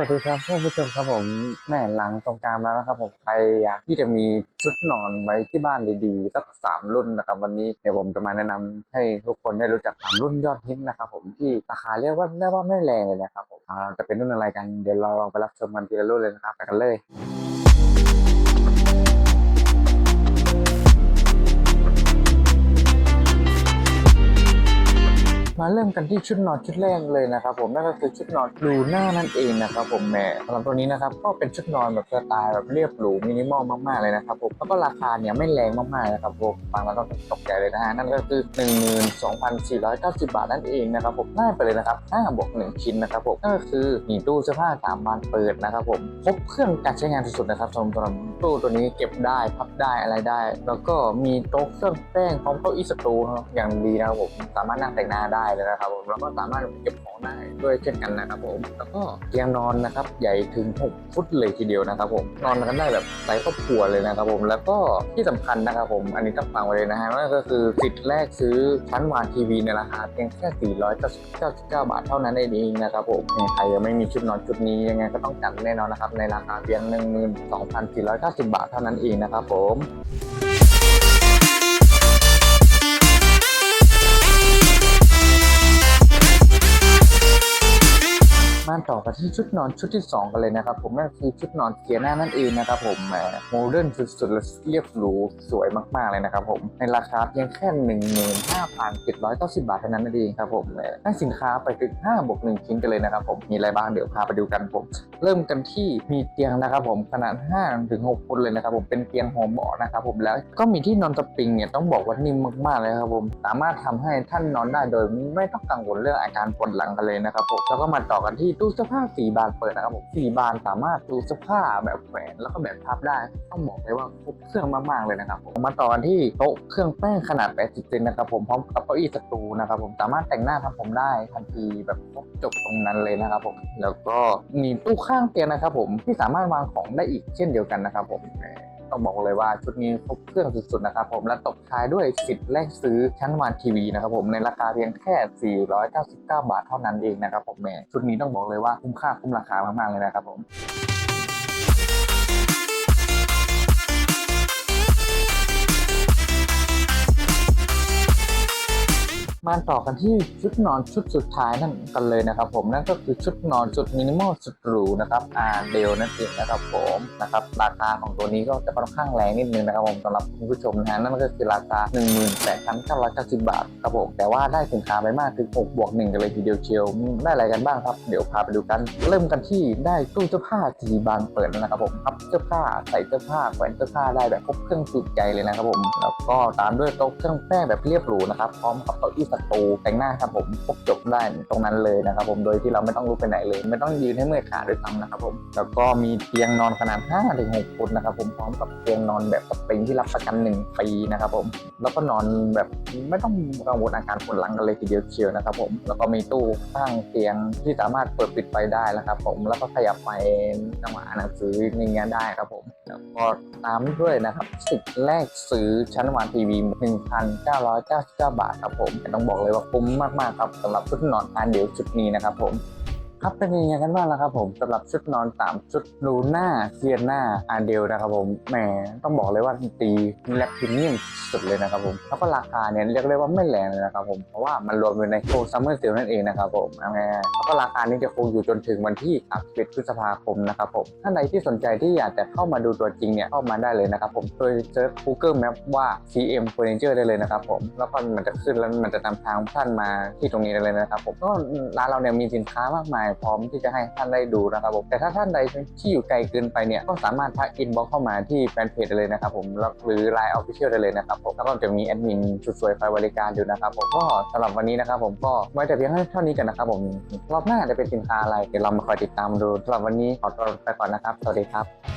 วัสดีครับท่านผู้ชมครับผมแม่หลังตรงกลางแล้วนะครับผมใครอยากที่จะมีชุดนอนไว้ที่บ้านดีๆสักสามรุ่นนะครับวันนี้เดี๋ยวผมจะมาแนะนำให้ทุกคนได้รู้จักสามรุ่นยอดฮิตนะครับผมที่ราคาเรียกว่าได้ว่าไม่แรงเลยนะครับผมจะเป็นรุ่นอะไรกันเดี๋ยวเราลองไปรับชมกันทีละรุ่นเลยนะครับไปกันเลย มาเริ่มกันที่ชุดนอนชุดแรกเลยนะครับผมนั่นก็คือชุดนอนลูหน่านั่นเองนะครับผมแหมสำหรับตัวนี้นะครับก็เป็นชุดนอนแบบสไตล์แบบเรียบหรูมินิมอลมากๆเลยนะครับผมแล้วก็ราคาเนี่ยไม่แรงมากๆนะครับผมฟังแล้วต้องตกใจเลยนะฮะนั่นก็คือ 12,490 บาทนั่นเองนะครับผมง่ายไปเลยนะครับ5บวก1ชิ้นนะครับผมก็คือมีตู้เสื้อผ้าสามบานเปิดนะครับผมครบเครื่องการใช้งานสุดๆนะครับสำหรับตู้ตัวนี้เก็บได้พับได้อะไรได้ แล้วก็มีโต๊ะเครื่องแป้งพร้อมเก้าอี้สตูนะครับอย่างดีนะครับผมสามารถนั่งแต่งหน้าได้เลยนะครับผมแล้วก็สามารถเก็บของได้ด้วยเช่นกันนะครับผมแล้วก็เตียงนอนนะครับใหญ่ถึง 6 ฟุตเลยทีเดียวนะครับผมนอนกันได้แบบไซส์ครอบครัวเลยนะครับผมแล้วก็ที่สำคัญนะครับผมอันนี้ต้องฟังไว้เลยนะฮะนั่นก็คือสิทธิ์แรกซื้อชั้นวางทีวีในราคาเพียงแค่499บาทเท่านั้นเองนะครับผมใครยังไม่มีชุดนอนชุดนี้ยังไงก็ต้องจัดแน่นอนนะครับในราคาเพียง 12,490 บาทเท่านั้นเองนะครับผม ต่อกันที่ชุดนอนชุดที่ 2 กันเลยนะครับผมนั่นคือชุดนอนเกียร์หน้านั่นเองนะครับผมแหมโมเดิร์นสุดๆและเรียบหรูสวยมากๆเลยนะครับผมในราคาเพียงแค่15,790 บาทเท่านั้นนั่นเองครับผมแหมได้สินค้าไปถึง5บวก1ชิ้นกันเลยนะครับผมมีอะไรบ้างเดี๋ยวพาไปดูกันผมเริ่มกันที่มีเตียงนะครับผมขนาด5ถึง6ฟุตเลยนะครับผมเป็นเตียงหัวเบาะนะครับผมแล้วก็มีที่นอนสปริงเนี่ยต้องบอกว่านิ่มมากๆเลยครับผมสามารถทำให้ท่านนอนได้โดยไม่ต้องกังวลเรื่องอาการปวดหลังกันเลยนะครับผมแล้วก็มาต่อกันที่ตู้เสื้อผ้าสี่บานเปิดนะครับผมสี่บานสามารถตู้เสื้อผ้าแบบแขวนแล้วก็แบบพับได้ ต้องบอกเลยว่าครบเครื่องมากๆเลยนะครับผมมาต่อกันที่โต๊ะเครื่องแป้งขนาด80เซนนะครับผมพร้อมกับเก้าอี้สตูนะครับผมสามารถแต่งหน้าทำผมได้ทันทีแบบครบจบตรงนั้นเลยนะครับผมแล้วก็มีตู้ข้างเตียงนะครับผมที่สามารถวางของได้อีกเช่นเดียวกันนะครับผมแหมต้องบอกเลยว่าชุดนี้ครบเครื่องสุดๆนะครับผมและตบท้ายด้วยสิทธิ์แลกซื้อชั้นวานทีวีนะครับผมในราคาเพียงแค่ 499 บาทเท่านั้นเองนะครับผมแหมชุดนี้ต้องบอกเลยว่าคุ้มค่าคุ้มราคามากๆเลยนะครับผม มาต่อกันที่ชุดนอนชุดสุดท้ายนั่นกันเลยนะครับผมนั่นก็คือชุดนอนชุดมินิมอลสุดหรูนะครับอาร์เดลนั่นเองนะครับผมนะครับราคาของตัวนี้ก็จะค่อนข้างแรงนิดนึงนะครับผมสำหรับคุณผู้ชมนะฮะนั่นก็คือราคา 18,990 บาทครับผมแต่ว่าได้สินค้าไปมากถึง6บวก1กันเลยทีเดียวเชียวได้อะไรกันบ้างครับเดี๋ยวพาไปดูกัน เริ่มกันที่ได้ตู้เสื้อผ้าสีบานเปิดนะครับผมพับเสื้อผ้าใส่เสื้อผ้าแขวนเสื้อผ้าได้แบบครบเครื่องจุใจเลยนะครับผมแล้วก็ตามด้วยโต๊ะเครื่องแป้งแบบเรียบหรูนะครับพร้อมกับเก้าอี้สตูแต่งหน้าครับผมครบจบได้ตรงนั้นเลยนะครับผมโดยที่เราไม่ต้องลุกไปไหนเลย ไม่ต้องยืนให้เมื่อยขาด้วยซ้ำนะครับผมแล้วก็มีเตียงนอนขนาด5ถึง6ฟุตนะครับผมพร้อมกับเตียงนอนแบบสปริงที่รับประกัน 1 ปีนะครับผมแล้วก็นอนแบบไม่ต้องกังวลอาการปวดหลังกันเลยทีเดียวเชียวนะครับผมแล้วก็มีตู้ข้างเตียงที่สามารถเปิดปิดไฟได้นะครับผมแล้วก็ขยับไปจังหวะอ่านหนังสืออย่างเงี้ยได้ครับผมแล้วก็ตามด้วยนะครับสิทธิ์แรกซื้อชั้นวานทีวี 1,999 บาทครับผมต่ต้องบอกเลยว่าคุ้มมากๆครับสำหรับชุดนอนอันเดียวชุดนี้นะครับผม ครับเป็นยังไงกันบ้างแล้วครับผมสำหรับชุดนอนสามชุดลูน่าเซียน่าอาเดลนะครับผมแหมต้องบอกเลยว่าตีแลบพรีเมียมสุดเลยนะครับผมแล้วก็ราคาเนี่ยเรียกได้ว่าไม่แรงเลยนะครับผมเพราะว่ามันรวมอยู่ในโคซัมเมอร์เซลนั่นเองนะครับผมแหมแล้วก็ราคานี้จะคงอยู่จนถึงวันที่31พฤษภาคมนะครับผมท่านใดที่สนใจที่อยากจะเข้ามาดูตัวจริงเนี่ยเข้ามาได้เลยนะครับผมโดยเซิร์ช Google Map ว่า CM Furniture ได้เลยนะครับผมแล้วก็มันจะขึ้นแล้วมันจะนำทางท่านมาที่ตรงนี้ได้เลยนะครับผมก็ร้านเราเนี่ยมีสินค้ามากมายพร้อมที่จะให้ท่านได้ดูนะครับผมแต่ถ้าท่านใดที่อยู่ไกลเกินไปเนี่ยก็สามารถทักอินบ็อกเข้ามาที่แฟนเพจได้เลยนะครับผมหรือ Line Official ได้เลยนะครับผมแล้วก็จะมีแอดมินชุดสวยไฟบริการอยู่นะครับผมก็สำหรับวันนี้นะครับผมก็ไว้แต่เพียงเท่านี้กันนะครับผมรอบหน้าจะเป็นสินค้าอะไรเดี๋ยวเรามาคอยติดตามดูสำหรับวันนี้ขอตัวไปก่อนนะครับ สวัสดีครับ